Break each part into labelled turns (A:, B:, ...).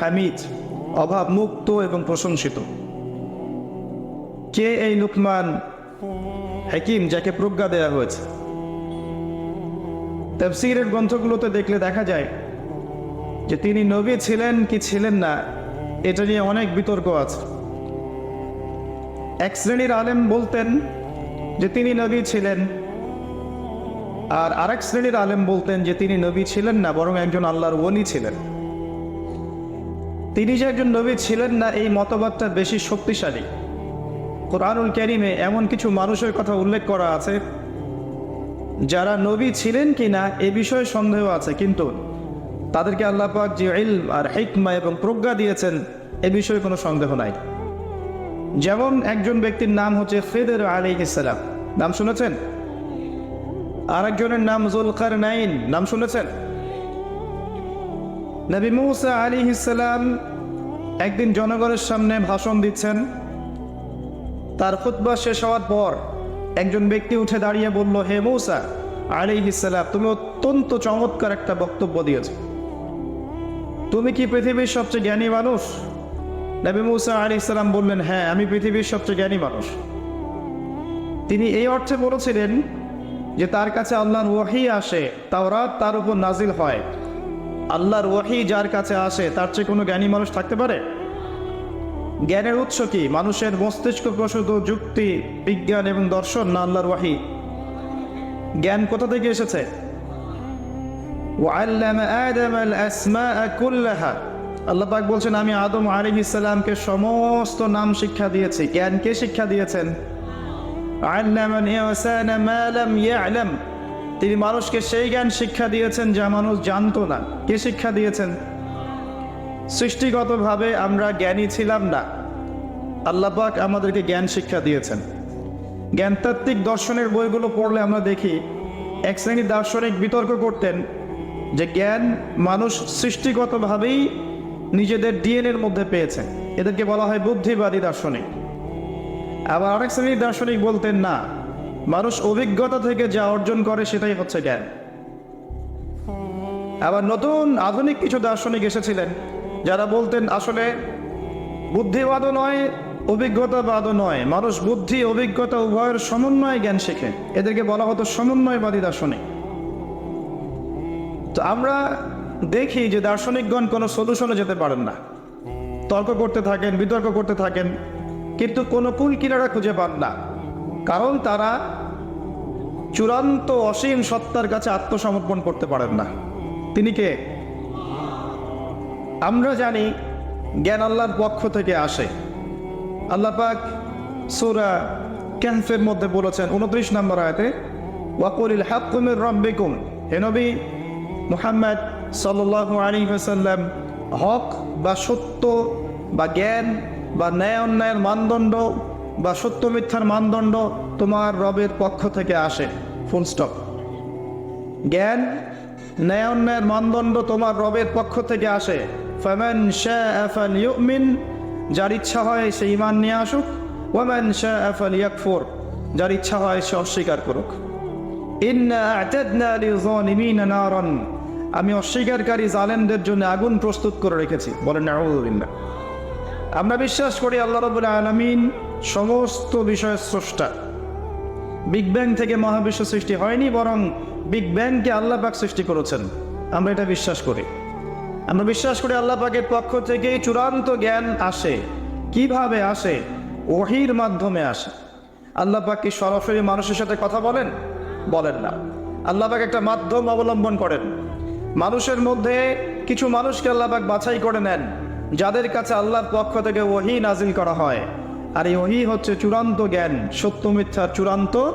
A: হামিদ অভাব মুক্ত এবং প্রশংসিত। কে এই লুকমান হাকিম যাকে প্রজ্ঞা দেয়া হয়েছে? তফসিরের গ্রন্থগুলোতে দেখলে দেখা যায় যে তিনি নবী ছিলেন কি ছিলেন না, এটা নিয়ে অনেক বিতর্ক আছে। এক শ্রেণির আলেম বলতেন যে তিনি নবী ছিলেন আর আরেক শ্রেণির আলেম বলতেন যে তিনি নবী ছিলেন না, বরং একজন আল্লাহর ওলি ছিলেন। তিনি যে একজন নবী ছিলেন না, এই মতবাদটা বেশি শক্তিশালী। কোরআনুল ক্যারিমে এমন কিছু মানুষের কথা উল্লেখ করা আছে, যারা নবী ছিলেন কি না এ বিষয়ে সন্দেহ আছে, কিন্তু তাদেরকে আল্লাহ পাক যে ইলম আর হিকমা এবং প্রজ্ঞা দিয়েছেন, এ বিষয়ে কোনো সন্দেহ নাই। যেমন একজন ব্যক্তির নাম হচ্ছে ফেদের আলী ইসলাম নাম শুনেছেন? আরেকজনের নাম জুলকার নাইন নাম শুনেছেন? নবী মুসা আলী ইসলাম একদিন জনগণের সামনে ভাষণ দিচ্ছেন। তার খুতবা শেষ হওয়ার পর একজন ব্যক্তি উঠে দাঁড়িয়ে বলল, হে মৌসা আলী ইসলাম তুমি অত্যন্ত চমৎকার একটা বক্তব্য দিয়েছ। তুমি কি পৃথিবীর সবচেয়ে জ্ঞানী মানুষ? নবী মুসা আলী ইসলাম বললেন হ্যাঁ আমি পৃথিবীর সবচেয়ে জ্ঞানী মানুষ। তিনি এই অর্থে বলেছিলেন যে তার কাছে আল্লাহর ওয়াহি আসে, তাওরাত তার উপর নাজিল হয়। আল্লাহর ওয়াহি যার কাছে আসে, তার চেয়ে কোনো জ্ঞানী মানুষ থাকতে পারে? জ্ঞানের উৎস কি? মানুষের মস্তিষ্ক প্রসূত যুক্তি, বিজ্ঞান এবং দর্শন না আল্লাহর ওয়াহি? জ্ঞান কোথা থেকে এসেছে? আল্লাহ পাক বলছেন, আমি আদম আলিম ইসলামকে সমস্ত নাম শিক্ষা দিয়েছি। জ্ঞানকে শিক্ষা দিয়েছেন? আল্লাহ তিনি মানুষকে সেই জ্ঞান শিক্ষা দিয়েছেন যা মানুষ জানতো না। কে শিক্ষা দিয়েছেন? সৃষ্টিগতভাবে আমরা জ্ঞানী ছিলাম না। আল্লাহ পাক আমাদেরকে জ্ঞান শিক্ষা দিয়েছেন। জ্ঞানতাত্ত্বিক দর্শনের বইগুলো পড়লে আমরা দেখি, এক শ্রেণির দার্শনিক বিতর্ক করতেন যে জ্ঞান মানুষ সৃষ্টিগতভাবেই নিজেদের ডিএনএর মধ্যে পেয়েছে এদেরকে বলা হয় বুদ্ধিবাদী দার্শনিক। আবার আরেক শ্রেণির দার্শনিক বলতেন, না মানুষ অভিজ্ঞতা থেকে যা অর্জন করে সেটাই হচ্ছে জ্ঞান। আবার নতুন আধুনিক কিছু দার্শনিক এসেছিলেন, যারা বলতেন আসলে বুদ্ধিবাদও নয়, অভিজ্ঞতাবাদও নয়। মানুষ বুদ্ধি, অভিজ্ঞতা, উভয়ের সমন্বয়ে জ্ঞান শেখে। এদেরকে বলা হতো সমন্বয়বাদী দার্শনিক। তো আমরা দেখি যে দার্শনিকগণ কোনো সলিউশনে যেতে পারেন না। তর্ক করতে থাকেন, বিতর্ক করতে থাকেন, কিন্তু কোনো কুল কিনারা খুঁজে পান না। কারণ তারা চূড়ান্ত অসীম সত্তার কাছে আত্মসমর্পণ করতে পারেন না। তিনি কে? আমরা জানি জ্ঞান আল্লাহর পক্ষ থেকে আসে। আল্লাহ পাক সুরা ক্যান্সের মধ্যে বলেছেন উনত্রিশ নম্বর আয়তে, ওয়াকুলিল হাকুমের রব্বিকুম। হে নবী, মুহাম্মদ সাল্লাল্লাহু আলাইহি ওয়াসাল্লাম হক বা সত্য বা জ্ঞান বা ন্যায় অন্যায়ের মানদণ্ড বা সত্য মিথ্যার মানদণ্ড তোমার রবের পক্ষ থেকে আসে। ফুল স্টপ জ্ঞান, ন্যায় অন্যায়ের মানদণ্ড তোমার রবের পক্ষ থেকে আসে। ফামান শাআ ফালইউমিন, যার ইচ্ছা হয় সে ইমান নিয়ে আসুক। ওয়ামান শাআ ফালইয়াকফুর, যার ইচ্ছা হয় সে অস্বীকার করুক। নারান, আমি অস্বীকারী জালেমদের জন্য আগুন প্রস্তুত করে রেখেছি। বলেন আমরা বিশ্বাস করি আল্লাহ রাব্বুল আলামিন সমস্ত বিষয়ের স্রষ্টা। বিগ ব্যাং থেকে মহাবিশ্ব সৃষ্টি হয়নি, বরং বিগ ব্যাংকে আল্লাহ পাক সৃষ্টি করেছেন। আমরা এটা বিশ্বাস করি। আমরা বিশ্বাস করি আল্লাহ পাকের পক্ষ থেকে চূড়ান্ত জ্ঞান আসে। কীভাবে আসে? ওহির মাধ্যমে আসে। আল্লাহ পাক কি সরাসরি মানুষের সাথে কথা বলেন? বলেন না। আল্লাহ পাক একটা মাধ্যম অবলম্বন করেন। মানুষের মধ্যে কিছু মানুষকে আল্লাহ পাক বাছাই করে নেন, যাদের কাছে আল্লাহর পক্ষ থেকে ওহি নাজিল করা হয়। আর এই ওহি হচ্ছে চূড়ান্ত জ্ঞান, সত্য মিথ্যার চূড়ান্ত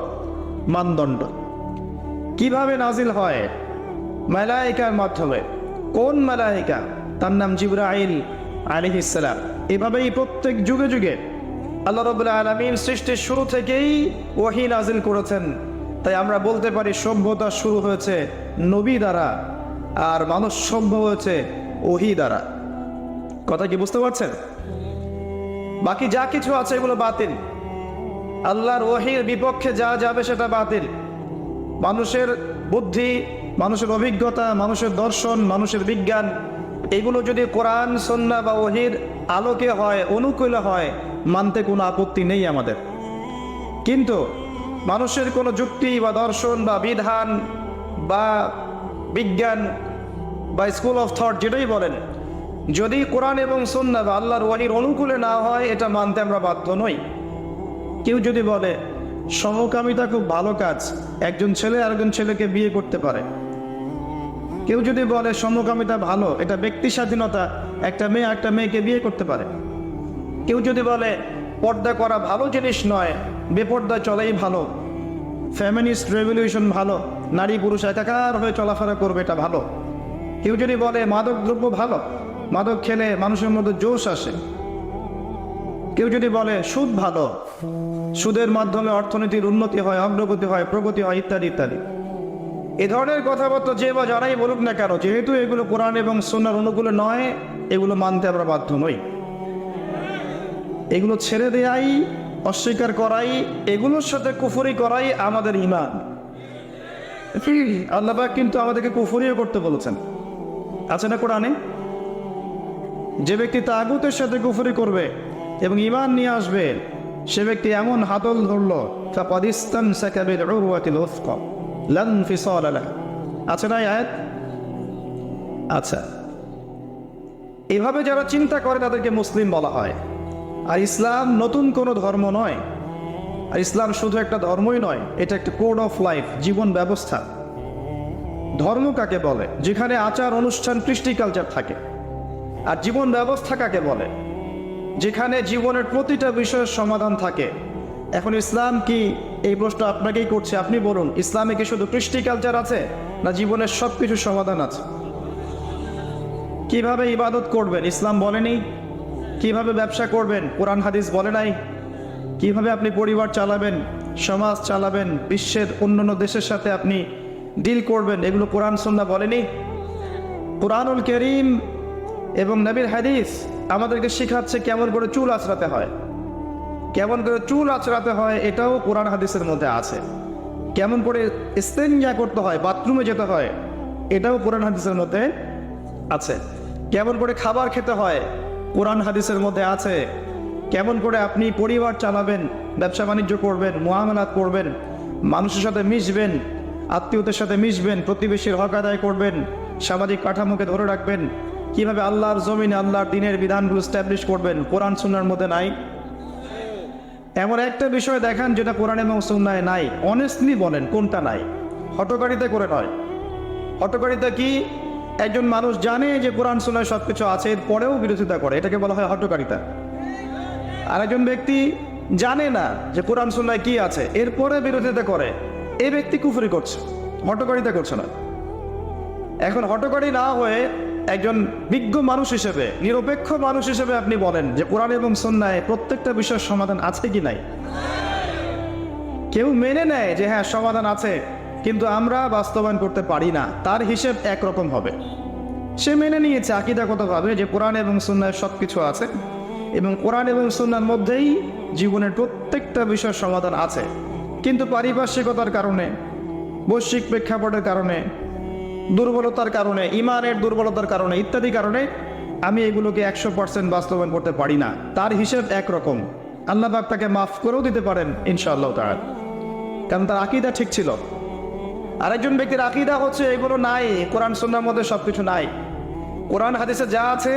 A: মানদণ্ড। কীভাবে নাজিল হয়? মালাইকার মাধ্যমে। কোন মালাইকা? তার নাম জিব্রাইল আলী ইসলাম এভাবেই প্রত্যেক যুগে যুগে আল্লাহ রবুল্লা আলমীর সৃষ্টির শুরু থেকেই ওহি নাজিল করেছেন। তাই আমরা বলতে পারি সভ্যতা শুরু হয়েছে নবী দ্বারা আর মানুষ সভ্য হয়েছে ওহি দ্বারা। কথা কি বুঝতে পারছেন? বাকি যা কিছু আছে এগুলো বাতিল। আল্লাহর ওহির বিপক্ষে যা যাবে সেটা বাতিল। মানুষের বুদ্ধি, মানুষের অভিজ্ঞতা, মানুষের দর্শন, মানুষের বিজ্ঞান, এগুলো যদি কোরআন, সন্না বা ওহির আলোকে হয়, অনুকূলে হয়, মানতে কোনো আপত্তি নেই আমাদের। কিন্তু মানুষের কোনো যুক্তি বা দর্শন বা বিধান বা বিজ্ঞান বা স্কুল অফ থট যেটাই বলেন যদি কোরআন এবং সন্না আল্লাহর ওয়াহির অনুকূলে না হয়, এটা মানতে আমরা বাধ্য নই। কেউ যদি বলে সমকামিতা খুব ভালো কাজ, একজন ছেলে আরেকজন ছেলেকে বিয়ে করতে পারে। কেউ যদি বলে সমকামিতা ভালো, এটা ব্যক্তি স্বাধীনতা, একটা মেয়ে একটা মেয়েকে বিয়ে করতে পারে। কেউ যদি বলে, পর্দা করা ভালো জিনিস নয়, বেপর্দা চলাই ভালো ফ্যামিনিস্ট রেভলিউশন ভালো, নারী পুরুষ একাকার হয়ে চলাফেরা করবে এটা ভালো। কেউ যদি বলে মাদক দ্রব্য ভালো মাদক খেলে মানুষের মধ্যে জোশ আসে। কেউ যদি বলে, সুদ ভালো। সুদের মাধ্যমে অর্থনীতির উন্নতি হয়, অগ্রগতি হয়, প্রগতি হয়, ইত্যাদি ইত্যাদি। এ ধরনের কথাবার্তা যে বা যারাই বলুক না কেন, যেহেতু এগুলো কোরআন এবং সন্ন্যার অনুকূলে নয়, এগুলো মানতে আমরা বাধ্য নই। এগুলো ছেড়ে দেয়াই, অস্বীকার করাই, এগুলোর সাথে কুফুরি করাই আমাদের ইমান আল্লাহবাক কিন্তু আমাদেরকে কুফুরিও করতে বলেছেন। আছে না কোরআনে? যে ব্যক্তি তাগুতের সাথে কুফরি করবে এবং ইমান নিয়ে আসবে, সে ব্যক্তি এমন হাতল ধরল, ফাকাদিস্তান সাকাবিল উরওয়াতিল উফকা লান ফিসাল না আয়াত? আচ্ছা। এভাবে যারা চিন্তা করে তাদেরকে মুসলিম বলা হয়। আর ইসলাম নতুন কোনো ধর্ম নয়। আর ইসলাম শুধু একটা ধর্মই নয়, এটা একটা কোড অফ লাইফ, জীবন ব্যবস্থা। ধর্ম কাকে বলে? যেখানে আচার, অনুষ্ঠান, কৃষ্টি কালচার থাকে। আর জীবন ব্যবস্থা কাকে বলে, যেখানে জীবনের প্রতিটা বিষয়ের সমাধান থাকে। এখন ইসলাম কি? এই প্রশ্ন আপনাকেই করছে। আপনি বলুন, ইসলামে কি শুধু কৃষ্টি কালচার আছে, না জীবনের সব কিছুর সমাধান আছে? কীভাবে ইবাদত করবেন? ইসলাম বলেনি? কীভাবে ব্যবসা করবেন? কোরআন, হাদিস বলে নাই? কীভাবে আপনি পরিবার চালাবেন? সমাজ চালাবেন? বিশ্বের অন্যান্য দেশের সাথে আপনি ডিল করবেন? এগুলো কোরআন সন্না বলেনি? কোরআনুল করিম এবং নবীর হাদিস আমাদেরকে শেখাচ্ছে কেমন করে চুল আঁচড়াতে হয়। কেমন করে চুল আঁচড়াতে হয় এটাও কোরআন হাদিসের মধ্যে আছে। কেমন করে ইস্তেঞ্জা করতে হয়, বাথরুমে যেতে হয়, এটাও কোরআন হাদিসের মধ্যে আছে। কেমন করে খাবার খেতে হয়, কোরআন হাদিসের মধ্যে আছে। কেমন করে আপনি পরিবার চালাবেন, ব্যবসা বাণিজ্য করবেন, মোয়ামলাত করবেন, মানুষের সাথে মিশবেন, আত্মীয়দের সাথে মিশবেন, প্রতিবেশীর হক আদায় করবেন, সামাজিক কাঠামোকে ধরে রাখবেন কীভাবে আল্লাহর জমিনে আল্লাহর দিনের বিধানগুলো স্ট্যাবলিশ করবেন? কোরআন সুন্নার মধ্যে নাই। এমন একটা বিষয় দেখান যেটা কোরআন এবং সুন্নায় নাই। অনেস্টলি বলেন, কোনটা নাই? হটকারিতা করে নয়। হটকারিতা কি? একজন মানুষ জানে যে কোরআন, সুন্নায় সব কিছু আছে, এরপরেও বিরোধিতা করে। এটাকে বলা হয় হটকারিতা। আর একজন ব্যক্তি জানে না যে কোরআন, সুন্নায় কি আছে, এরপরে বিরোধিতা করে। এই ব্যক্তি কুফরি করছে, হটকারিতা করছে না। এখন হটকারী না হয়ে একজন বিজ্ঞ মানুষ হিসেবে, নিরপেক্ষ মানুষ হিসেবে আপনি বলেন যে কোরআন এবং সন্ন্যায় প্রত্যেকটা বিষয়ের সমাধান আছে কি নাই? কেউ মেনে নেয় যে হ্যাঁ সমাধান আছে, কিন্তু আমরা বাস্তবায়ন করতে পারি না। তার হিসেব একরকম হবে। সে মেনে নিয়েছে, আকিদাগতভাবে যে কোরআন এবং সন্ন্যায় সব কিছু আছে এবং কোরআন এবং সন্ন্যার মধ্যেই জীবনের প্রত্যেকটা বিষয়ের সমাধান আছে। কিন্তু পারিপার্শ্বিকতার কারণে, বৈশ্বিক প্রেক্ষাপটের কারণে দুর্বলতার কারণে, ইমানের দুর্বলতার কারণে, ইত্যাদি কারণে আমি এগুলোকে একশো পার্সেন্ট বাস্তবায়ন করতে পারি না। তার হিসেব একরকম। আল্লাহ পাক তাকে মাফ করেও দিতে পারেন, ইনশাআল্লাহ তার কারণ তার আকিদা ঠিক ছিল। আরেকজন ব্যক্তির আকিদা হচ্ছে, এগুলো নাই, কোরআন সন্ন্যার মধ্যে সব কিছু নাই। কোরআন হাদিসে যা আছে,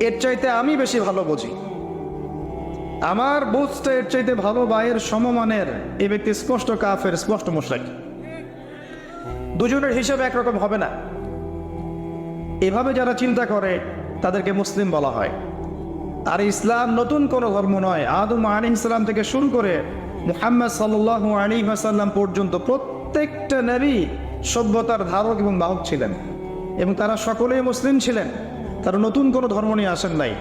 A: এর চাইতে আমি বেশি ভালো বুঝি। আমার বুঝতে এর চাইতে ভালো বা এর সমমানের, এই ব্যক্তি স্পষ্ট কাফের, স্পষ্ট মোশরেক। দুজনের হিসেবে একরকম হবে না। এভাবে যারা চিন্তা করে, তাদেরকে মুসলিম বলা হয়। আর ইসলাম নতুন কোনো ধর্ম নয়। আদম আলী ইসলাম থেকে শুরু করে মুহাম্মদ সাল্লাহ আলী পর্যন্ত প্রত্যেকটা নবী সভ্যতার ধারক এবং বাহক ছিলেন। এবং তারা সকলেই মুসলিম ছিলেন। তারা নতুন কোনো ধর্ম নিয়ে আসেন নাই।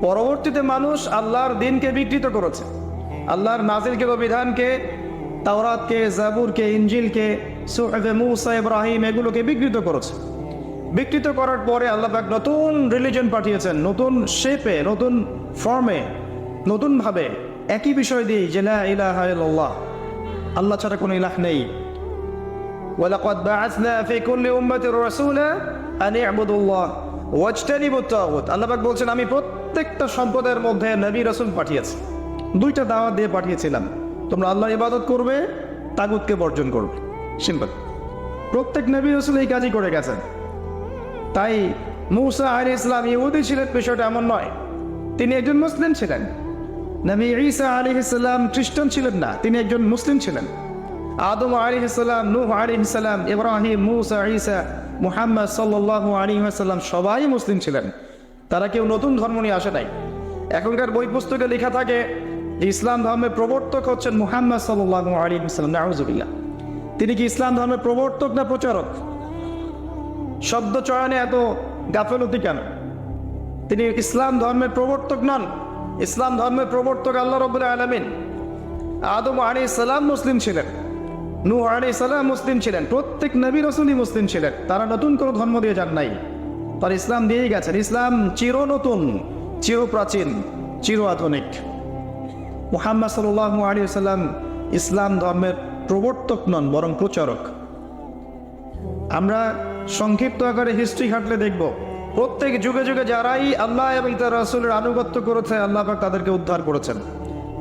A: পরবর্তীতে মানুষ আল্লাহর দিনকে বিকৃত করেছে। আল্লাহর নাজিলকে বা বিধানকে, তাওরাতকে, জাবুরকে ইঞ্জিলকে সোহেবে মুসা ইব্রাহিম এগুলোকে বিকৃত করেছে। বিকৃত করার পরে নতুন রিলিজন পাঠিয়েছেন, নতুন শেপে নতুন ফর্মে নতুনভাবে একই বিষয় দিয়ে যে লা ইলাহা ইল্লাল্লাহ, আল্লাহ ছাড়া কোনো ইলাহ নেই। পাক বলছেন, আমি প্রত্যেকটা সম্প্রদায়ের মধ্যে নবী রাসূল পাঠিয়েছি। দুইটা দাওয়াত দিয়ে পাঠিয়েছিলাম। তোমরা আল্লাহর ইবাদত করবে, তাগুতকে বর্জন করবে। সিম্পল। প্রত্যেক নবী রসুল এই কাজই করে গেছেন। তাই মৌসা আলী ইসলাম ইহুদি ছিলেন, বিষয়টা এমন নয়। তিনি একজন মুসলিম ছিলেন। নবী ঈসা আলী ইসলাম খ্রিস্টান ছিলেন না, তিনি একজন মুসলিম ছিলেন। আদম আলী ইসলাম নূহ আলী ইসলাম ইব্রাহিম, মুসা, ঈসা, মুহাম্মদ সাল্লাহ আলী সাল্লাম সবাই মুসলিম ছিলেন। তারা কেউ নতুন ধর্ম নিয়ে আসে নাই। এখনকার বই পুস্তকে লেখা থাকে, ইসলাম ধর্মের প্রবর্তক হচ্ছেন মুহাম্মদ সাল্লাহ আলী সাল্লাম নাউজুবিল্লাহ। তিনি কি ইসলাম ধর্মের প্রবর্তক না প্রচারক? শব্দ চয়নে এত গাফেলতি কেন? তিনি ইসলাম ধর্মের প্রবর্তক নন। ইসলাম ধর্মের প্রবর্তক আল্লাহ রবুল্লাহ আলমিন। আদম আলী সালাম মুসলিম ছিলেন। নূ আলী সালাম মুসলিম ছিলেন। প্রত্যেক নবী রসুলই মুসলিম ছিলেন। তারা নতুন কোনো ধর্ম দিয়ে যান নাই। তার ইসলাম দিয়েই গেছেন। ইসলাম চির নতুন চির প্রাচীন চির আধুনিক মুহাম্মদ সাল্লাহ আলী সাল্লাম ইসলাম ধর্মের প্রবর্তক নন, বরং প্রচারক। আমরা সংক্ষিপ্ত আকারে হিস্ট্রি ঘাটলে দেখব। প্রত্যেক যুগে যুগে যারাই আল্লাহ এবং তার রাসূলের আনুগত্য করেছে, আল্লাহ পাক তাদেরকে উদ্ধার করেছেন।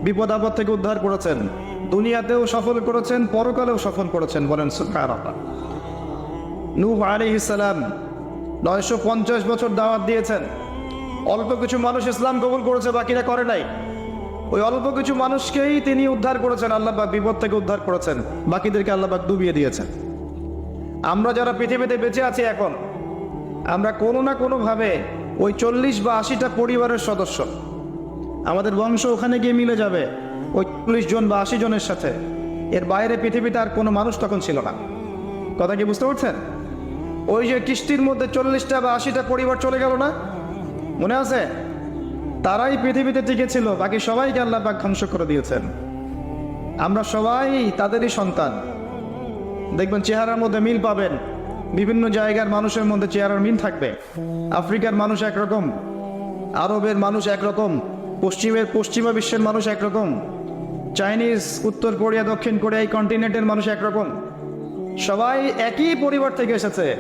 A: বিপদ আপদ থেকে উদ্ধার করেছেন। দুনিয়াতেও সফল করেছেন, পরকালেও সফল করেছেন বলেন সুবহানাল্লাহ। নূহ আলাইহিস সালাম নয়শো পঞ্চাশ বছর দাওয়াত দিয়েছেন। অল্প কিছু মানুষ ইসলাম কবুল করেছে, বাকিরা করে নাই। ওই অল্প কিছু মানুষকেই তিনি উদ্ধার করেছেন, আল্লাহ পাক বিপদ থেকে উদ্ধার করেছেন, বাকিদেরকে আল্লাহ পাক ডুবিয়ে দিয়েছেন। আমরা যারা পৃথিবীতে বেঁচে আছি এখন, আমরা কোনো না কোনোভাবে ওই চল্লিশ বা আশিটা পরিবারের সদস্য, আমাদের বংশ ওখানে গিয়ে মিলে যাবে ওই চল্লিশ জন বা আশি জনের সাথে। এর বাইরে পৃথিবীতে আর কোনো মানুষ তখন ছিল না। কথা কি বুঝতে পারছেন? ওই যে কিস্তির মধ্যে চল্লিশটা বা আশিটা পরিবার চলে গেল না? মনে আছে? তারাই পৃথিবীতে টিকে ছিল, বাকি সবাইকে আল্লাহ পাক ধ্বংস করে দিয়েছেন। আমরা সবাই তাদেরই সন্তান। দেখবেন চেহারার মধ্যে মিল পাবেন। বিভিন্ন জায়গার মানুষের মধ্যে চেহারার মিল থাকবে। আফ্রিকার মানুষ একরকম, আরবের মানুষ একরকম, পশ্চিমের, পশ্চিমা বিশ্বের মানুষ একরকম, চাইনিজ, উত্তর কোরিয়া, দক্ষিণ কোরিয়া, এই কন্টিনেন্টের মানুষ একরকম। সবাই একই পরিবার থেকে এসেছে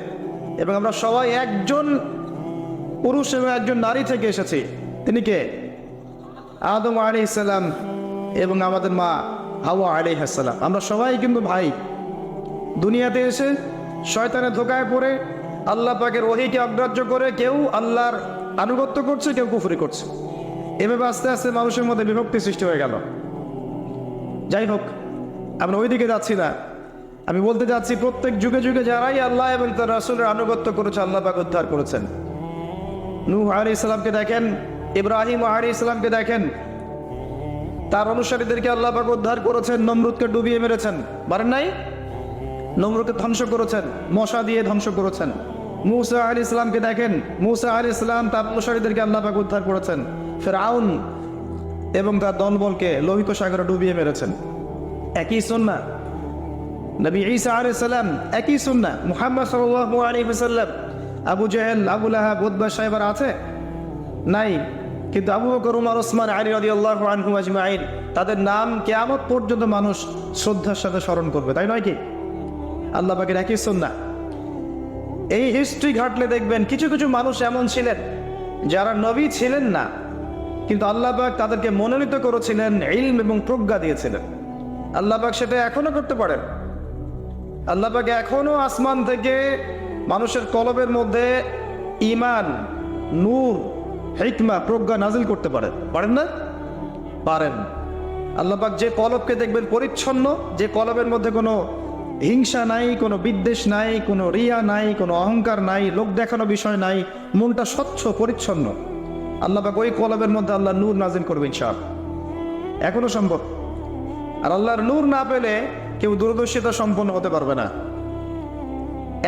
A: এবং আমরা সবাই একজন পুরুষ এবং একজন নারী থেকে এসেছি। তিনি কে? আদম আলী ইসলাম এবং আমাদের মা হাওয়া আলী হাসালাম আমরা সবাই কিন্তু ভাই। দুনিয়াতে এসে শয়তানের ধোকায় পড়ে আল্লাহ পাকের ওহিকে অগ্রাহ্য করে কেউ আল্লাহর আনুগত্য করছে, কেউ কুফরি করছে। এভাবে আস্তে আস্তে মানুষের মধ্যে বিভক্তি সৃষ্টি হয়ে গেল। যাই হোক, আমরা ওইদিকে যাচ্ছি না। আমি বলতে যাচ্ছি, প্রত্যেক যুগে যুগে যারাই আল্লাহ এবং তার রাসুলের আনুগত্য করেছে, আল্লাহ পাক উদ্ধার করেছেন। নূহ আলী ইসলামকে দেখেন ইব্রাহিম আলী ইসলামকে দেখেন। তার অনুসারীদেরকে আল্লাহ পাক উদ্ধার করেছেন, নমরুদকে ডুবিয়ে মেরেছেন। পারেন নাই? নমরুদকে ধ্বংস করেছেন, মশা দিয়ে ধ্বংস করেছেন। মুসা আলী ইসলামকে দেখেন, মুসা আলী ইসলাম তার অনুসারীদেরকে আল্লাহ পাক উদ্ধার করেছেন। ফের আউন এবং তার দলবলকে লোহিত সাগরে ডুবিয়ে মেরেছেন। একই সুন্না নবী ঈসা আলী সাল্লাম একই সুন্না মুহাম্মদ সাল্লাল্লাহু আলাইহি ওয়াসাল্লাম, আবু জাহেল, আবু লাহাব, উতবা সাহেবার আছে? নাই। কিন্তু আবু বকর, উমর, ওসমান, আলী রাদিয়াল্লাহু আনহু আজমাইন, তাদের নাম কিয়ামত পর্যন্ত মানুষ শ্রদ্ধার সাথে স্মরণ করবে, তাই নয় কি? আল্লাহ পাকের একই সুন্না এই হিস্ট্রি ঘাটলে দেখবেন কিছু কিছু মানুষ এমন ছিলেন যারা নবী ছিলেন না, কিন্তু আল্লাহ পাক তাদেরকে মনোনীত করেছিলেন, ইলম এবং প্রজ্ঞা দিয়েছিলেন। আল্লাহ পাক সেটা এখনও করতে পারেন। আল্লাহ পাক এখনও আসমান থেকে মানুষের কলবের মধ্যে ইমান নূর হিকমা, প্রজ্ঞা নাজিল করতে পারেন পারেন না? পারেন। আল্লাহ পাক যে কলবকে দেখবেন পরিচ্ছন্ন, যে কলবের মধ্যে কোনো হিংসা নাই, কোনো বিদ্বেষ নাই, কোনো রিয়া নাই, কোনো অহংকার নাই, লোক দেখানো বিষয় নাই, মনটা স্বচ্ছ, পরিচ্ছন্ন। আল্লাহ পাক ওই কলবের মধ্যে আল্লাহ নূর নাজিল করবেন সব এখনও সম্ভব। আর আল্লাহর নূর না পেলে কেউ দূরদর্শিতা সম্পন্ন হতে পারবে না।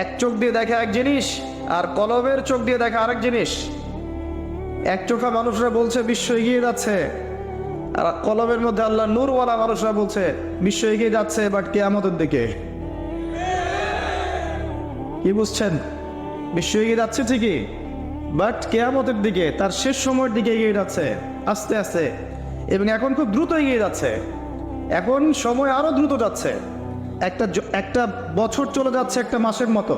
A: এক চোখ দিয়ে দেখা এক জিনিস, আর কলবের চোখ দিয়ে দেখা আরেক জিনিস। এক চোখা মানুষরা বলছে, বিশ্ব এগিয়ে যাচ্ছে। আর কলমের মধ্যে আল্লাহ নূরওয়ালা মানুষরা বলছে, বিশ্ব এগিয়ে যাচ্ছে বাট কেয়ামতের দিকে। কি বুঝছেন? বিশ্ব এগিয়ে যাচ্ছে ঠিকই, বাট কেয়ামতের দিকে, তার শেষ সময়ের দিকে এগিয়ে যাচ্ছে, আস্তে আস্তে। এবং এখন খুব দ্রুত এগিয়ে যাচ্ছে। এখন সময় আরও দ্রুত যাচ্ছে। একটা একটা বছর চলে যাচ্ছে একটা মাসের মতো।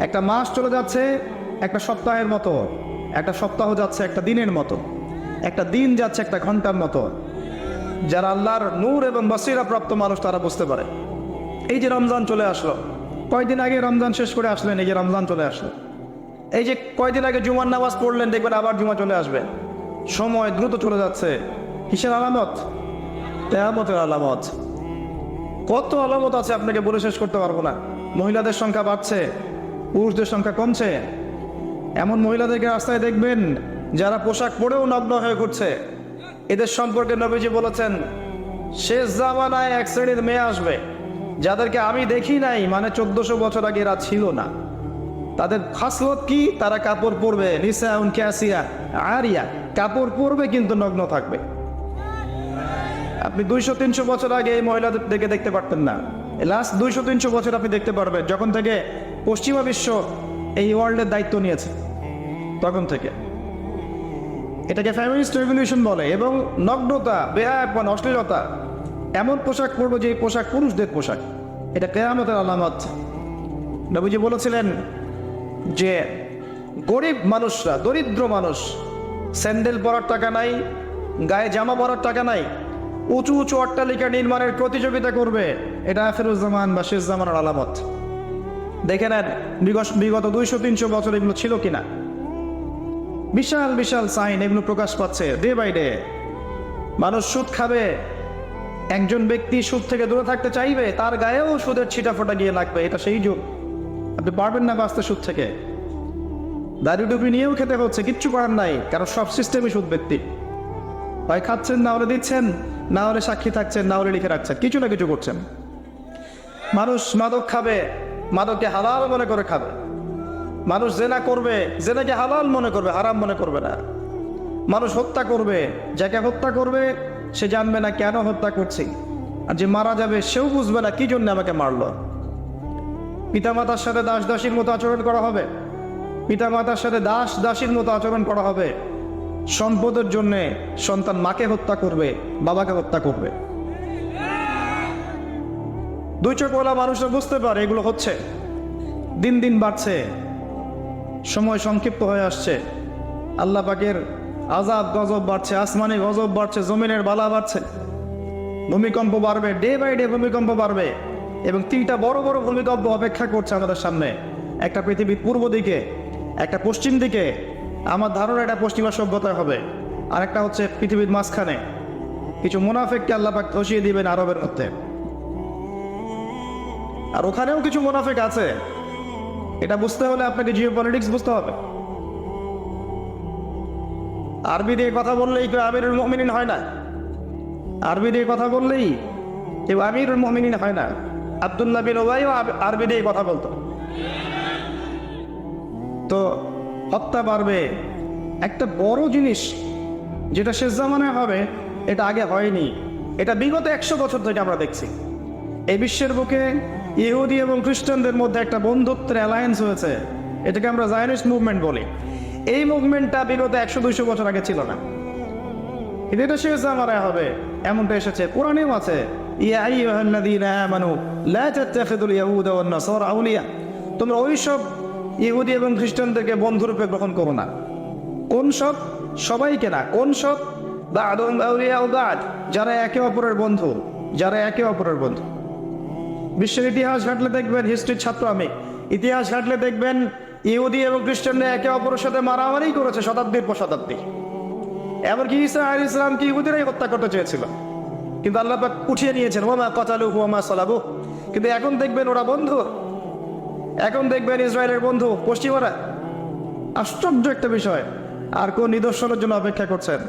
A: একটা মাস চলে যাচ্ছে একটা সপ্তাহের মতো। একটা সপ্তাহ যাচ্ছে একটা দিনের মতো। একটা দিন যাচ্ছে একটা ঘণ্টার মতো। যারা আল্লাহর নূর এবং বসিরা প্রাপ্ত মানুষ, তারা বুঝতে পারে। এই যে রমজান চলে আসলো, কয়দিন আগে রমজান শেষ করে আসলেন, এই যে রমজান চলে আসলো। এই যে কয়দিন আগে জুমার নামাজ পড়লেন, দেখবেন আবার জুমা চলে আসবে। সময় দ্রুত চলে যাচ্ছে। কিসের আলামত? তেয়ামতের আলামত। কত আলামত আছে, আপনাকে বলে শেষ করতে পারব না। মহিলাদের সংখ্যা বাড়ছে, পুরুষদের সংখ্যা কমছে। এমন মহিলাদেরকে রাস্তায় দেখবেন যারা পোশাক পরেও নগ্ন হয়ে ঘুরছে। এদের সম্পর্কে নবীজি বলেছেন, শেষ জামানায় এক শ্রেণির মেয়ে আসবে, যাদেরকে আমি দেখি নাই মানে চোদ্দশো বছর আগে এরা ছিল না। তাদের খাসলত কি? তারা কাপড় পরবে নিসা উন ক্যাসিয়া, আরিয়া, কাপড় পরবে কিন্তু নগ্ন থাকবে। আপনি দুইশো, তিনশো বছর আগে এই মহিলাদের দেখে দেখতে পারতেন না। লাস্ট দুইশো, তিনশো বছর আপনি দেখতে পারবেন, যখন থেকে পশ্চিমা বিশ্ব এই ওয়ার্ল্ডের দায়িত্ব নিয়েছে, তখন থেকে। এটাকে ফ্যামিলিস্ট রেভলিউশন বলে এবং নগ্নতা বেহায়াপন অশ্লীলতা, এমন পোশাক পরবো যে পোশাক পুরুষদের পোশাক। এটা কেয়ামতের আলামত। নবীজি বলেছিলেন যে গরিব মানুষরা, দরিদ্র মানুষ, স্যান্ডেল পরার টাকা নাই, গায়ে জামা পরার টাকা নাই, উঁচু উঁচু অট্টালিকা নির্মাণের প্রতিযোগিতা করবে। এটা ফেরুজ্জামান বা শেষ জামানের আলামত। দেখে নেন বিগত দুইশো, তিনশো বছর এগুলো ছিল কিনা। বিশাল বিশাল সাইন এগুলো প্রকাশ পাচ্ছে ডে বাই ডে। মানুষ সুদ খাবে। একজন ব্যক্তি সুদ থেকে দূরে থাকতে চাইবে, তার গায়েও সুদের ছিটা ফোটা গিয়ে লাগবে, এটা সেই যুগ। আপনি পারবেন না বাঁচতে সুদ থেকে। দাড়ি টুপি নিয়েও খেতে হচ্ছে, কিচ্ছু করার নাই, কারণ সব সিস্টেমই সুদ ব্যক্তি। হয় খাচ্ছেন, না হলে দিচ্ছেন, না হলে সাক্ষী থাকছেন, না হলে লিখে রাখছেন, কিছু না কিছু করছেন। মানুষ মাদক খাবে। মাদককে হালাল মনে করে খাবে। মানুষ জেনা করবে, জেনাকে হালাল মনে করবে, হারাম মনে করবে না। মানুষ হত্যা করবে, যাকে হত্যা করবে, সে জানবে না কেন হত্যা করছি। আর যে মারা যাবে, সেও বুঝবে না কি জন্য আমাকে মারলো। পিতামাতার সাথে দাস দাসীর মতো আচরণ করা হবে। পিতামাতার সাথে দাস দাসীর মতো আচরণ করা হবে। সম্পদের জন্যে সন্তান মাকে হত্যা করবে, বাবাকে হত্যা করবে। দুই চোখওয়ালা মানুষরা বুঝতে পারে এগুলো হচ্ছে। দিন দিন বাড়ছে। সময় সংক্ষিপ্ত হয়ে আসছে। আল্লাহ পাকের আজাব গজব বাড়ছে, আসমানি গজব বাড়ছে, জমিনের বালা বাড়ছে। ভূমিকম্প বাড়বে ডে বাই ডে ভূমিকম্প বাড়বে এবং তিনটা বড় বড় ভূমিকম্প অপেক্ষা করছে আমাদের সামনে। একটা পৃথিবীর পূর্ব দিকে, একটা পশ্চিম দিকে। আমার ধারণা এটা পশ্চিমা সভ্যতা হবে। আর একটা হচ্ছে পৃথিবীর মাঝখানে। কিছু মুনাফেককে আল্লাহ পাক ধসিয়ে দিবেন আরবের মধ্যে। আর ওখানেও কিছু মুনাফেক আছে। এটা বুঝতে হলে আপনাকে জিও পলিটিক্স বুঝতে হবে। আরবি দিয়ে কথা বললেই কেউ আমিরুল মমিনিন হয় না। আরবি দিয়ে কথা বললেই কেউ আমিরুল মমিনিন হয় না। আবদুল্লাহ বিন ওবাইও আরবি দিয়ে কথা বলতো। তো হত্যা বাড়বে। একটা বড় জিনিস যেটা শেষ জামানায় হবে, এটা আগে হয়নি। এটা বিগত একশো বছর থেকে আমরা দেখছি। এই বিশ্বের বুকে ইহুদি এবং খ্রিস্টানদের মধ্যে একটা বন্ধুত্বের অ্যালায়েন্স হয়েছে। এটাকে আমরা জায়নিস্ট মুভমেন্ট বলি। এই মুভমেন্টটা বিগত একশো দুইশো বছর আগে ছিল না। কিন্তু এটা শেষ জামানায় হবে, এমনটা এসেছে। কোরআনেও আছে তোমরা ওই সব ইহুদি এবং খ্রিস্টানদেরকে বন্ধুরূপে গ্রহণ করো না। কোন সব? সবাইকে না। কোন সব? আউলিয়াউ বা'দ, যারা একে অপরের বন্ধু, যারা একে অপরের বন্ধু। বিশ্বের ইতিহাস ঘাটলে দেখবেন হিস্ট্রির ছাত্র আমি। ইতিহাস ঘাটলে দেখবেন ইহুদি এবং খ্রিস্টানরা একে অপরের সাথে মারামারি করেছে শতাব্দীর পর শতাব্দী। এমনকি ইসা আল ইসলামকে ইহুদিরাই হত্যা করতে চেয়েছিল? কিন্তু আল্লাহ পাক উঠিয়ে নিয়েছেন ওমা কতালু হুয়ামা সালাবু। কিন্তু এখন দেখবেন ওরা বন্ধু। এখন দেখবেন ইসরায়েলের বন্ধু, পশ্চিমারা। আশ্চর্য একটা বিষয়, আর কোন নিদর্শনের জন্য অপেক্ষা করছেন?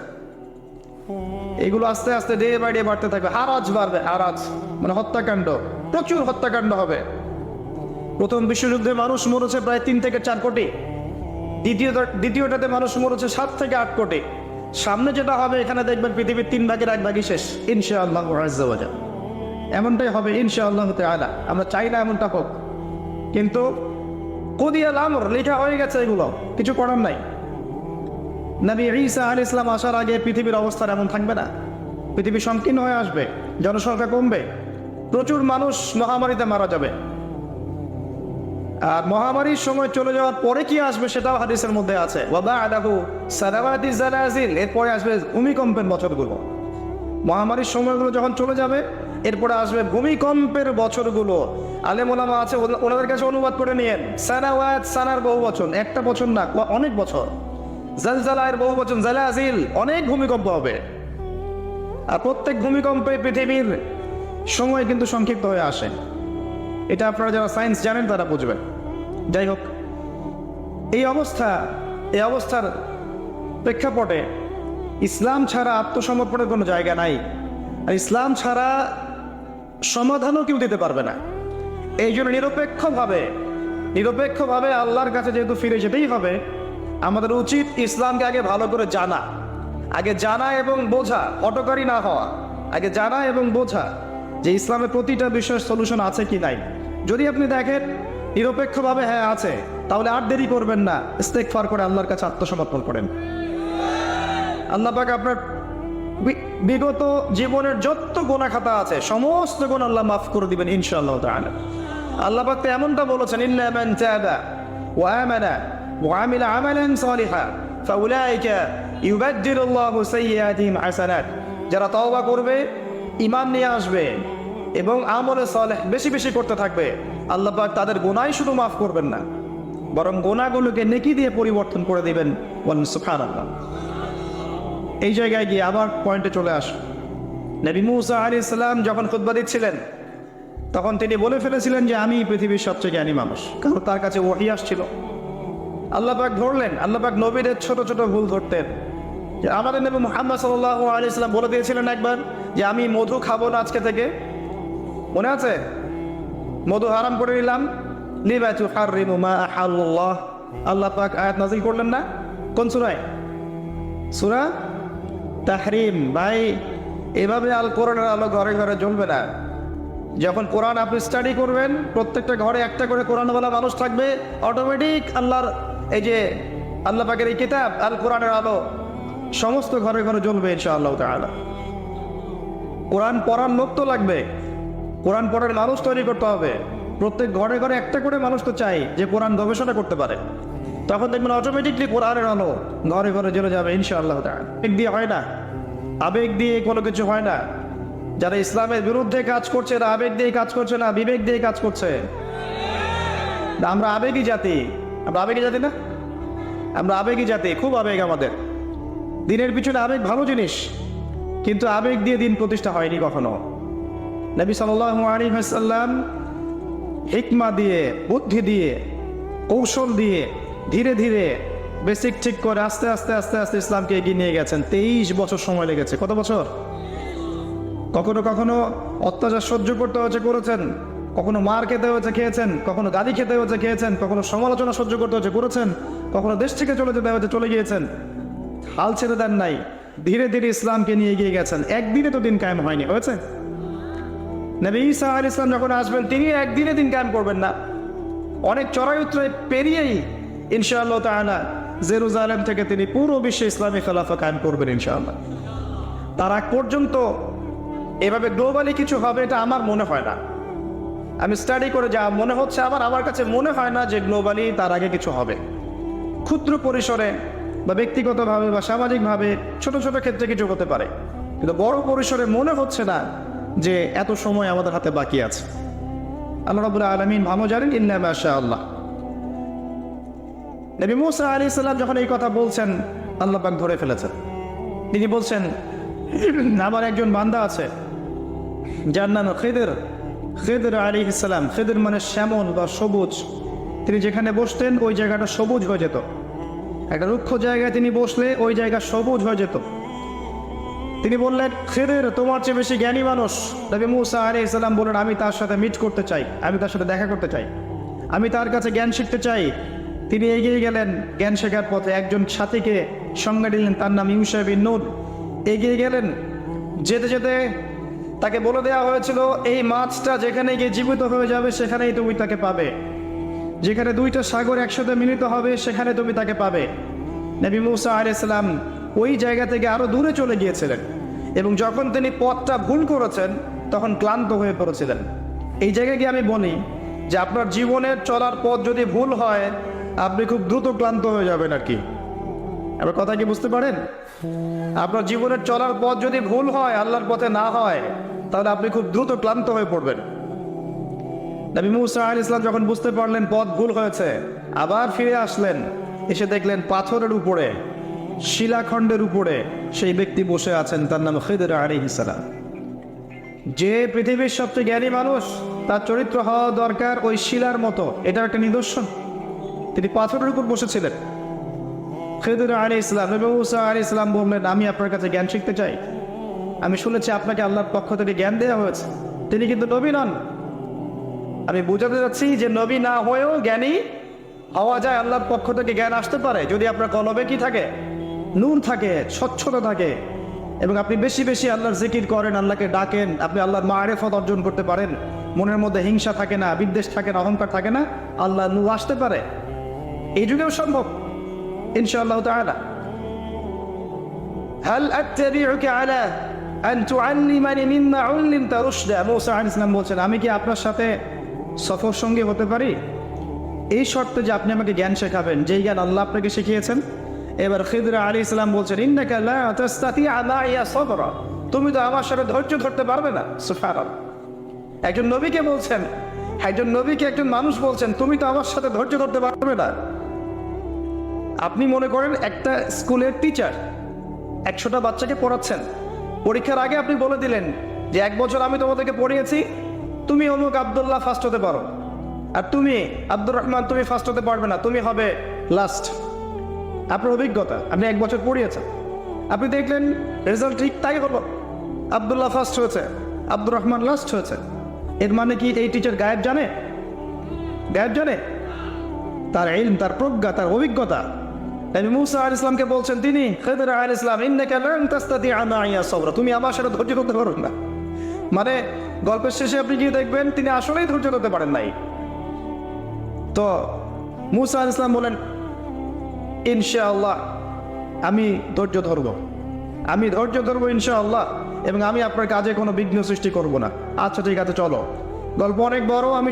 A: এগুলো আস্তে আস্তে ডে বাই ডে বাড়তে থাকবে। হারাজ বাড়বে, হারাজ। মানে হত্যাকাণ্ড, প্রচুর হত্যাকাণ্ড হবে। প্রথম বিশ্বযুদ্ধে মানুষ মরেছে প্রায় তিন থেকে চার কোটি। দ্বিতীয় দ্বিতীয়টাতে মানুষ মরেছে সাত থেকে আট কোটি। সামনে যেটা হবে, এখানে দেখবেন পৃথিবীর তিন ভাগের এক ভাগই শেষ, ইনশাআল্লাহ এমনটাই হবে, ইনশাআল্লাহ আলা আমরা চাই না এমনটা হোক। কিন্তু কুদিয়াল আমর, লেখা হয়ে গেছে এগুলো, কিছু করার নাই। নবী ঈসা আল ইসলাম আসার আগে পৃথিবীর অবস্থা এমন থাকবে না। পৃথিবী সংকীর্ণ হয়ে আসবে, জনসংখ্যা কমবে। প্রচুর মানুষ মহামারীতে মারা যাবে। আর মহামারীর সময় চলে যাওয়ার পরে কি আসবে সেটাও হাদিসের মধ্যে আছে। এরপরে আসবে ভূমিকম্পের বছরগুলো। মহামারীর সময়গুলো যখন চলে যাবে, এরপরে আসবে ভূমিকম্পের বছরগুলো। আলে ওলামা আছে ওনা- ওনাদের কাছে অনুবাদ করে নিয়েন। সানাওয়াত সানার বহু বচন, একটা বছর না অনেক বছর। জালজালায়ের বহু বচন, জালাজিল, অনেক ভূমিকম্প হবে। আর প্রত্যেক ভূমিকম্পে পৃথিবীর সময় কিন্তু সংক্ষিপ্ত হয়ে আসে। এটা আপনারা যারা সায়েন্স জানেন তারা বুঝবেন। যাই হোক, এই অবস্থা, এই অবস্থার প্রেক্ষাপটে ইসলাম ছাড়া আত্মসমর্পণের কোনো জায়গা নাই। আর ইসলাম ছাড়া সমাধানও কেউ দিতে পারবে না। এই জন্য নিরপেক্ষভাবে নিরপেক্ষভাবে আল্লাহর কাছে যেহেতু ফিরে যেতেই হবে, আমাদের উচিত ইসলামকে আগে ভালো করে জানা। আগে জানা এবং বোঝা, অটকারী না হওয়া। আগে জানা এবং বোঝা। যে ইসলামের প্রতিটা বিষয়ের সলিউশন আছে কি নাই। যদি আপনি দেখেন, নিরপেক্ষভাবে হ্যাঁ আছে, তাহলে আর দেরি করবেন না। ইস্তেক ফার করে আল্লাহর কাছে আত্মসমর্পণ করেন। আল্লাহ পাক আপনার বিগত জীবনের যত গোনা খাতা আছে, সমস্ত গুণ আল্লাহ মাফ করে দিবেন ইনশাআল্লাহ তাআলা। আল্লাহ পাক তো এমনটা বলেছেন, ইল্লা মান তাবা ওয়া আমানা ওয়া আমিলা আমালান সালিহা, ফাউলাইকা ইউবাদদিলুল্লাহু সাইয়্যাতিহিম হাসানাত। যারা তওবা করবে ঈমান নিয়ে আসবে এবং আমলে সালেহ বেশি বেশি করতে থাকবে, আল্লাহ পাক তাদের গোনাই শুধু মাফ করবেন না, বরং গোনাগুলোকে নেকি দিয়ে পরিবর্তন করে দিবেন। বলেন, সুবহানাল্লাহ। এই জায়গায় গিয়ে আবার পয়েন্টে চলে আস। নবী মুসা আলী ইসলাম যখন খুতবা দিচ্ছিলেন, তখন তিনি বলে ফেলেছিলেন যে, আমি পৃথিবীর সবচেয়ে জ্ঞানী মানুষ। কারণ তার কাছে ওহি আসছিল। আল্লাহ পাক ধরলেন, আল্লাহ পাক নবীদের ছোট ছোট ভুল ধরতেন। যে আমাদের নবী মোহাম্মদ সাল্লাহ আলী ইসলাম বলে দিয়েছিলেন একবার যে আমি মধু খাব না আজকে থেকে। মনে আছে? মধু হারাম করে নিলাম। লিবাতু হারিমু মা আহাল্লাহ। আল্লাহ পাক আয়াত নাজিল করলেন না? কোন সুরায়? সুরা তাহরিম। ভাই, এভাবে আল কোরআনের আলো ঘরে ঘরে জ্বলবে না। যখন কোরআন আপনি স্টাডি করবেন, প্রত্যেকটা ঘরে একটা করে কোরআনওয়ালা মানুষ থাকবে অটোমেটিক আল্লাহর এই যে আল্লাহ পাকের এই কিতাব আল কোরআনের আলো সমস্ত ঘরে ঘরে জ্বলবে ইনশাআল্লাহ তাআলা। কোরআন পড়ার লোক তো লাগবে। কোরআন পড়ার মানুষ তৈরি করতে হবে। প্রত্যেক ঘরে ঘরে একটা করে মানুষ তো চাই যে কোরআন গবেষণা করতে পারে। তখন দেখবেন অটোমেটিকলি কোরআনের আলো ঘরে ঘরে জ্বলে যাবে ইনশাআল্লাহ। আবেগ দিয়ে হয় না। আবেগ দিয়ে কোনো কিছু হয় না। যারা ইসলামের বিরুদ্ধে কাজ করছে এরা আবেগ দিয়ে কাজ করছে না বিবেক দিয়ে কাজ করছে। না, আমরা আবেগী জাতি। আমরা আবেগী জাতি না? আমরা আবেগী জাতি খুব আবেগ আমাদের। দিনের পিছনে আবেগ ভালো জিনিস, কিন্তু আবেগ দিয়ে দিন প্রতিষ্ঠা হয়নি কখনো। নবী সাল্লাম হিকমা দিয়ে, বুদ্ধি দিয়ে, কৌশল দিয়ে ধীরে ধীরে বেসিক ঠিক করে আস্তে আস্তে আস্তে আস্তে ইসলামকে এগিয়ে নিয়ে গেছেন। তেইশ বছর সময় লেগেছে। কত বছর? কখনো কখনো অত্যাচার সহ্য করতে হয়েছে, করেছেন। কখনো মার খেতে হয়েছে, খেয়েছেন। কখনো গালি খেতে হয়েছে, খেয়েছেন। কখনো সমালোচনা সহ্য করতে হয়েছে, করেছেন। কখনো দেশ থেকে চলে যেতে হয়েছে, চলে গিয়েছেন। হাল ছেড়ে দেন নাই। ধীরে ধীরে ইসলামকে নিয়ে এগিয়ে গেছেন। একদিনে তো দিন কায়েম হয়নি, হয়েছে? নবী ঈসা আল ইসলাম যখন আসবেন, তিনি একদিনে দিন কায়েম করবেন না। অনেক চড়াই উত্তরে পেরিয়েই ইনশাআল্লাহ তাআলা জেরুজালেম থেকে তিনি পুরো বিশ্বে ইসলামী খেলাফা কায়েম করবেন ইনশাআল্লাহ। তার আগ পর্যন্ত এভাবে গ্লোবালি কিছু হবে, এটা আমার মনে হয় না। আমি স্টাডি করে যা মনে হচ্ছে আবার আমার কাছে মনে হয় না যে গ্লোবালি তার আগে কিছু হবে। ক্ষুদ্র পরিসরে বা ব্যক্তিগতভাবে বা সামাজিকভাবে ছোট ছোট ক্ষেত্রে কিছু হতে পারে। কিন্তু বড় পরিসরে মনে হচ্ছে না যে এত সময় আমাদের হাতে বাকি আছে। আল্লাহ রাবুল আলমিন ভালো জানেন ইল্লা মাশা আল্লাহ নবী মুসা আলী সাল্লাম যখন এই কথা বলছেন, আল্লাহ পাক ধরে ফেলেছেন। তিনি বলছেন, আমার একজন বান্দা আছে, যার নাম খেদের। খেদের আলী ইসলাম খেদের মানে শ্যামল বা সবুজ। তিনি যেখানে বসতেন, ওই জায়গাটা সবুজ হয়ে যেত। একটা রুক্ষ জায়গায় তিনি বসলে ওই জায়গা সবুজ হয়ে যেত। তিনি বললেন, খেদের, তোমার চেয়ে বেশি জ্ঞানী মানুষ। নবী মুসা আলী ইসলাম বললেন, আমি তার সাথে মিট করতে চাই, আমি তার সাথে দেখা করতে চাই। আমি তার কাছে জ্ঞান শিখতে চাই। তিনি এগিয়ে গেলেন, জ্ঞান শেখার পথে একজন সাথীকে সঙ্গে দিলেন তার নাম ইউসা বিন নূর এগিয়ে গেলেন, যেতে যেতে তাকে বলে দেওয়া হয়েছিল, এই মাছটা যেখানে গিয়ে জীবিত হয়ে যাবে, সেখানেই তুমি তাকে পাবে। যেখানে দুইটা সাগর একসাথে মিলিত হবে, সেখানে তুমি তাকে পাবে। নবী মুসা আলাইসালাম ওই জায়গা থেকে আরও দূরে চলে গিয়েছিলেন এবং যখন তিনি পথটা ভুল করেছেন, তখন ক্লান্ত হয়ে পড়েছিলেন। এই জায়গায় গিয়ে আমি বলি যে আপনার জীবনের চলার পথ যদি ভুল হয়, আপনি খুব দ্রুত ক্লান্ত হয়ে যাবেন আর কি। এবার কথা কি বুঝতে পারেন? আপনার জীবনের চলার পথ যদি ভুল হয়, আল্লাহর পথে না হয়, তাহলে আপনি খুব দ্রুত ক্লান্ত হয়ে পড়বেন। নবী মুসা আল ইসলাম যখন বুঝতে পারলেন পথ ভুল হয়েছে, আবার ফিরে আসলেন। এসে দেখলেন পাথরের উপরে, শিলাখণ্ডের উপরে সেই ব্যক্তি বসে আছেন, তার নাম খেদের আলী ইসালাম যে পৃথিবীর সবচেয়ে জ্ঞানী মানুষ, তার চরিত্র হওয়া দরকার ওই শিলার মতো। এটা একটা নিদর্শন। তিনি পাথরের উপর বসেছিলেন। খেদুর আলী ইসলাম নবী মুসা আলী ইসলাম বললেন, আমি আপনার কাছে জ্ঞান শিখতে চাই। আমি শুনেছি আপনাকে আল্লাহর পক্ষ থেকে জ্ঞান দেওয়া হয়েছে। তিনি কিন্তু নবী নন। আমি বোঝাতে যাচ্ছি যে নবী না হয়েও জ্ঞানী হওয়া যায় আল্লাহর পক্ষ থেকে জ্ঞান আসতে পারে যদি আপনার কলবে কি থাকে নূর থাকে স্বচ্ছতা থাকে এবং আপনি বেশি বেশি আল্লাহর জিকির করেন আল্লাহকে ডাকেন আপনি আল্লাহর মারেফত অর্জন করতে পারেন মনের মধ্যে হিংসা থাকে না বিদ্বেষ থাকে না অহংকার থাকে না আল্লাহ নূর আসতে পারে এই যুগেও সম্ভব ইনশাআল্লাহ তাআলা هل أتبعك على أن تعلمني مما علمت رشدا মুসা আলাইহিস সালাম বলছেন আমি কি আপনার সাথে সফর সঙ্গী হতে পারি? এই শর্তে যে আপনি আমাকে জ্ঞান শেখাবেন, যেই জ্ঞান আল্লাহ আপনাকে শিখিয়েছেন। এবার খিদরা আলী ইসলাম বলছেন তুমি তো আমার সাথে ধৈর্য ধরতে পারবে না, সুবহানাল্লাহ। একজন নবীকে বলছেন, একজন নবীকে একজন মানুষ বলছেন, তুমি তো আমার সাথে ধৈর্য ধরতে পারবে না। আপনি মনে করেন একটা স্কুলের টিচার একশোটা বাচ্চাকে পড়াচ্ছেন। পরীক্ষার আগে আপনি বলে দিলেন যে, এক বছর আমি তোমাদেরকে পড়িয়েছি তুমি অমুক আবদুল্লাহ ফার্স্ট হতে পারো। আর তুমি আব্দুর রহমান, তুমি ফার্স্ট হতে পারবে না। তুমি হবে লাস্ট আপনার অভিজ্ঞতা, আপনি এক বছর পড়িয়েছেন। আপনি দেখলেন রেজাল্ট ঠিক তাই হলো। আবদুল্লাহ ফার্স্ট হয়েছে, আব্দুর রহমান লাস্ট হয়েছে। এর মানে কি এই টিচার গায়েব জানে? গায়েব জানে? তার ইলম তার প্রজ্ঞা, তার অভিজ্ঞতা। নবী মুসা আল ইসলামকে বলছেন, তিনি, খেদর আল ইসলাম ইন্নাকা মাইয়া সাবরা। তুমি আমার সাথে ধৈর্য করতে পারো না। মানে গল্পের শেষে আপনি গিয়ে দেখবেন তিনি আসলেই ধৈর্য করতে পারেন নাই। তো মুসা ইসলাম বলেন, ইনশাআল্লাহ, আমি ধৈর্য ধরব। আমি ধৈর্য ধরবো ইনশাআল্লাহ, এবং আমি আপনার কাজে কোনো বিঘ্ন সৃষ্টি করব না। আচ্ছা ঠিক আছে, চলো। গল্প অনেক বড়, আমি